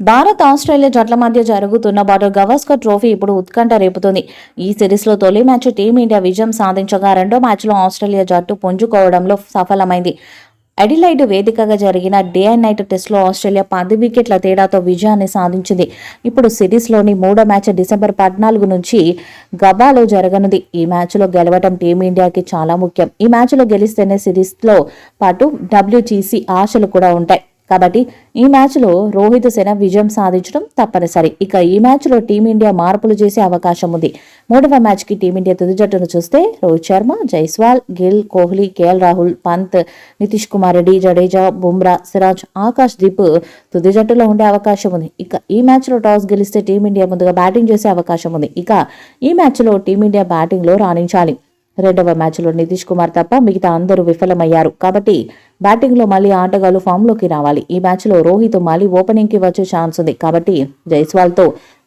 Bharat Australia జట్ల మధ్య జరుగుతున్న బాటర్ గవాస్కర్ ట్రోఫీ ఇప్పుడు ఉత్కంఠ రేపుతుంది. ఈ సిరీస్లో తొలి మ్యాచ్ టీమిండియా విజయం సాధించగా రెండో మ్యాచ్లో ఆస్ట్రేలియా జట్టు పుంజుకోవడంలో సఫలమైంది. అడిలైడ్ వేదికగా జరిగిన డే అండ్ నైట్ టెస్ట్లో ఆస్ట్రేలియా పది వికెట్ల తేడాతో విజయాన్ని సాధించింది. ఇప్పుడు సిరీస్లోని మూడో మ్యాచ్ డిసెంబర్ పద్నాలుగు నుంచి గబాలో జరగనుంది. ఈ మ్యాచ్లో గెలవడం టీమిండియాకి చాలా ముఖ్యం. ఈ మ్యాచ్లో గెలిస్తేనే సిరీస్లో పాటు డబ్ల్యూటీసీ ఆశలు కూడా ఉంటాయి. కాబట్టి ఈ మ్యాచ్లో రోహిత్ సేన విజయం సాధించడం తప్పనిసరి. ఇక ఈ మ్యాచ్లో టీమిండియా మార్పులు చేసే అవకాశం ఉంది. మూడవ మ్యాచ్కి టీమిండియా తుది జట్టును చూస్తే రోహిత్ శర్మ జైస్వాల్ గిల్ కోహ్లీ కేఎల్ రాహుల్ పంత్ నితీష్ కుమార్ రెడ్డి జడేజా బుమ్రా సిరాజ్ ఆకాష్ దీప్ తుది జట్టులో ఉండే అవకాశం ఉంది. ఇక ఈ మ్యాచ్లో టాస్ గెలిస్తే టీమిండియా ముందుగా బ్యాటింగ్ చేసే అవకాశం ఉంది. ఇక ఈ మ్యాచ్లో టీమిండియా బ్యాటింగ్లో రాణించాలి. రెండవ మ్యాచ్లో నితీష్ కుమార్ తప్ప మిగతా అందరూ విఫలమయ్యారు. కాబట్టి బ్యాటింగ్లో మళ్ళీ ఆటగాళ్ళు ఫామ్లోకి రావాలి. ఈ మ్యాచ్లో రోహిత్ మళ్ళీ ఓపెనింగ్కి వచ్చే ఛాన్స్ ఉంది. కాబట్టి జైస్వాల్తో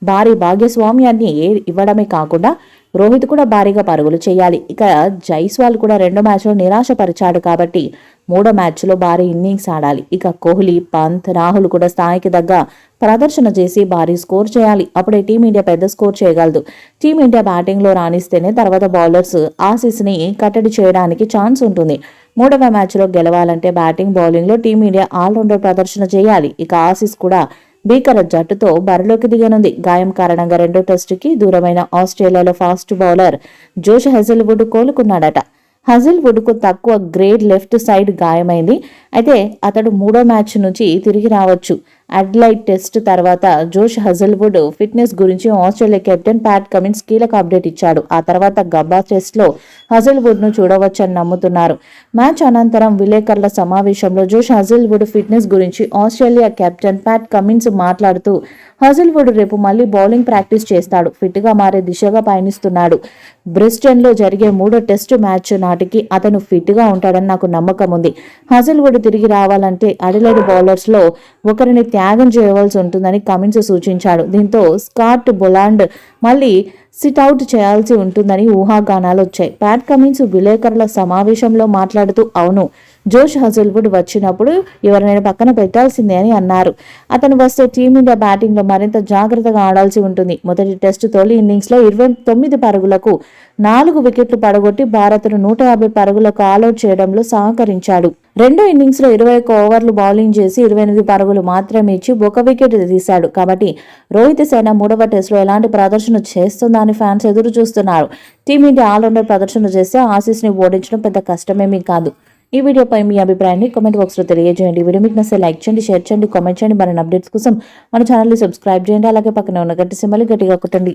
భారీ భాగ్యస్వామ్యాన్ని ఇవ్వడమే కాకుండా రోహిత్ కూడా భారీగా పరుగులు చేయాలి. ఇక జైస్వాల్ కూడా రెండో మ్యాచ్లో నిరాశపరిచాడు కాబట్టి మూడో మ్యాచ్లో భారీ ఇన్నింగ్స్ ఆడాలి. ఇక కోహ్లీ పంత్ రాహుల్ కూడా స్థాయికి తగ్గ ప్రదర్శన చేసి భారీ స్కోర్ చేయాలి. అప్పుడే టీమిండియా పెద్ద స్కోర్ చేయగలదు. టీమిండియా బ్యాటింగ్లో రాణిస్తేనే తర్వాత బౌలర్స్ ఆసీస్ని కట్టడి చేయడానికి ఛాన్స్ ఉంటుంది. మూడవ మ్యాచ్లో గెలవాలంటే బ్యాటింగ్ బౌలింగ్లో టీమిండియా ఆల్రౌండర్ ప్రదర్శన చేయాలి. ఇక ఆసీస్ కూడా భీకర జట్టుతో బరిలోకి దిగనుంది. గాయం కారణంగా రెండో టెస్టుకి దూరమైన ఆస్ట్రేలియాలో ఫాస్ట్ బౌలర్ జోష్ హెజల్వుడ్ కోలుకున్నాడట. హజిల్వుడ్కు తక్కువ గ్రేడ్ లెఫ్ట్ సైడ్ గాయమైంది. అయితే అతడు మూడో మ్యాచ్ నుంచి తిరిగి రావచ్చు. అడ్లైట్ టెస్ట్ తర్వాత జోష్ హజల్వుడ్ ఫిట్నెస్ గురించి ఆస్ట్రేలియా కెప్టెన్ ప్యాట్ కమిన్స్ కీలక అప్డేట్ ఇచ్చాడు. ఆ తర్వాత గబ్బా టెస్ట్లో హజల్వుడ్ను చూడవచ్చని నమ్ముతున్నారు. మ్యాచ్ అనంతరం విలేకరుల సమావేశంలో జోష్ హజల్వుడ్ ఫిట్నెస్ గురించి ఆస్ట్రేలియా కెప్టెన్ ప్యాట్ కమిన్స్ మాట్లాడుతూ హజల్వుడ్ రేపు మళ్ళీ బౌలింగ్ ప్రాక్టీస్ చేస్తాడు. ఫిట్గా మారే దిశగా పయనిస్తున్నాడు. బ్రిస్టన్లో జరిగే మూడో టెస్టు మ్యాచ్ నాటికి అతను ఫిట్గా ఉంటాడని నాకు నమ్మకం ఉంది. హజల్వుడ్ తిరిగి రావాలంటే అడిలైడ్ బౌలర్స్లో ఒకరిని త్యాగం చేయవలసి ఉంటుందని కమిన్స్ సూచించాడు. దీంతో స్కాట్ బొలాండ్ మళ్ళీ సిట్అవుట్ చేయాల్సి ఉంటుందని ఊహాగానాలు వచ్చాయి. ప్యాట్ కమిన్స్ విలేకరుల సమావేశంలో మాట్లాడుతూ అవును జోష్ హజల్వుడ్ వచ్చినప్పుడు ఎవరినైనా పక్కన పెట్టాల్సిందే అని అన్నారు. అతను వస్తే టీమిండియా బ్యాటింగ్లో మరింత జాగ్రత్తగా ఆడాల్సి ఉంటుంది. మొదటి టెస్టు తొలి ఇన్నింగ్స్లో ఇరవై తొమ్మిది పరుగులకు నాలుగు వికెట్లు పడగొట్టి భారత్ను నూట యాభై పరుగులకు ఆల్అౌట్ చేయడంలో సహకరించాడు. రెండో ఇన్నింగ్స్లో ఇరవై ఒక్క ఓవర్లు బౌలింగ్ చేసి ఇరవై ఎనిమిది పరుగులు మాత్రమే ఇచ్చి ఒక వికెట్ తీశాడు. కాబట్టి రోహిత్ సేన మూడవ టెస్టులో ఎలాంటి ప్రదర్శన చేస్తుందా అని ఫ్యాన్స్ ఎదురు చూస్తున్నారు. టీమిండియా ఆల్రౌండర్ ప్రదర్శన చేస్తే ఆసీస్ని ఓడించడం పెద్ద కష్టమేమీ కాదు. ఈ వీడియోపై మీ అభిప్రాయాన్ని కామెంట్ బాక్స్లో తెలియజేయండి. వీడియో మీకు నచ్చే లైక్ చేయండి షేర్ చేయండి కామెంట్ చేయండి. మరిన్ని అప్డేట్స్ కోసం మన ఛానల్ని సబ్స్క్రైబ్ చేయండి. అలాగే పక్కన ఉన్న గట్టి సింబల్ గట్టిగా కొట్టండి.